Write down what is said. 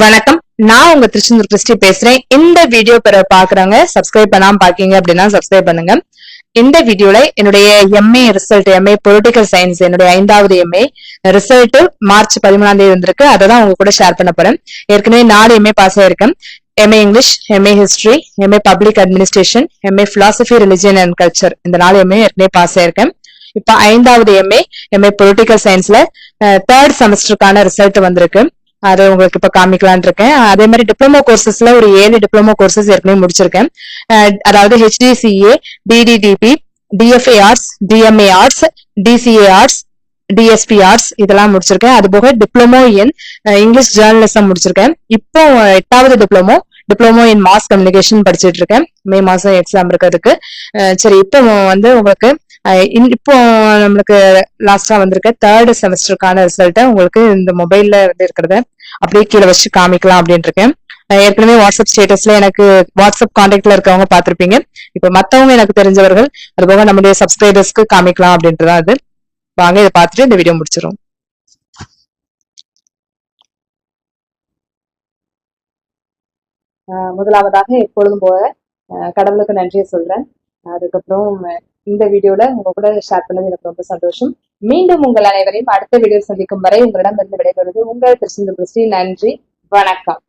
வணக்கம் நான் உங்க திருச்செந்தூர் கிறிஸ்டி பேசுறேன் இந்த வீடியோ பிற பாக்குறவங்க சப்ஸ்கிரைப் பண்ணாம பாக்கீங்க அப்படின்னா சப்ஸ்கிரைப் பண்ணுங்க இந்த வீடியோல என்னுடைய MA result MA political science என்னுடைய ஐந்தாவது எம்ஏ ரிசல்ட் மார்ச் பதிமூணாம் தேதி வந்திருக்கு அதை தான் உங்க கூட ஷேர் பண்ண போறேன் ஏற்கனவே நாலு MA pass ஆயிருக்கேன் MA English MA history MA public administration MA philosophy religion and culture இந்த நாலு எம்ஏ ஏற்கனவே பாஸ் ஆயிருக்கேன் இப்ப ஐந்தாவது எம்ஏ எம்ஏ பொலிட்டிக்கல் சயின்ஸ்ல தேர்ட் செமஸ்டருக்கான ரிசல்ட் வந்திருக்கு அது உங்களுக்கு இப்ப காமிக்கலான் இருக்கேன். அதே மாதிரி டிப்ளமோ கோர்சஸ்ல ஒரு ஏழு டிப்ளமோ கோர்சஸ் ஏற்கனவே முடிச்சிருக்கேன். அதாவது HDCA DDTP DFA arts DMA arts DCA arts DSP arts இதெல்லாம் முடிச்சிருக்கேன். அது போக டிப்ளமோ இன் இங்கிலீஷ் ஜேர்னலிசம் முடிச்சிருக்கேன். இப்போ எட்டாவது diploma diploma in mass communication படிச்சிட்டு இருக்கேன். மே மாசம் எக்ஸாம் இருக்கிறதுக்கு. சரி இப்போ வந்து உங்களுக்கு இப்போ நம்மளுக்கு லாஸ்டா வந்திருக்க தேர்ட் செமஸ்டருக்கான ரிசல்ட்டை உங்களுக்கு இந்த மொபைல்ல வந்து இருக்கிறத அப்படியே கீழே வச்சு காமிக்கலாம் அப்படின்னு இருக்கேன் ஏற்கனவே வாட்ஸ்அப் ஸ்டேட்டஸ்ல எனக்கு வாட்ஸ்அப் கான்டாக்ட்ல இருக்கவங்க பார்த்துருப்பீங்க. இப்ப மத்தவங்க எனக்கு தெரிஞ்சவர்கள் அது போக நம்முடைய சப்ஸ்கிரைபர்ஸ்க்கு காமிக்கலாம் அப்படின்றதா அது வாங்க இதை பார்த்துட்டு இந்த வீடியோ முடிச்சிடும் முதலாவதாக எப்பொழுதும் போல கடவுளுக்கு நன்றியை சொல்றேன். அதுக்கப்புறம் இந்த வீடியோல உங்க கூட ஷேர் பண்ணது எனக்கு ரொம்ப சந்தோஷம். மீண்டும் உங்கள் அனைவரையும் அடுத்த வீடியோ சந்திக்கும் வரை உங்களிடம் இருந்து விடைபெறுவது உங்கள் கிருஷ்ணன் நன்றி. வணக்கம்.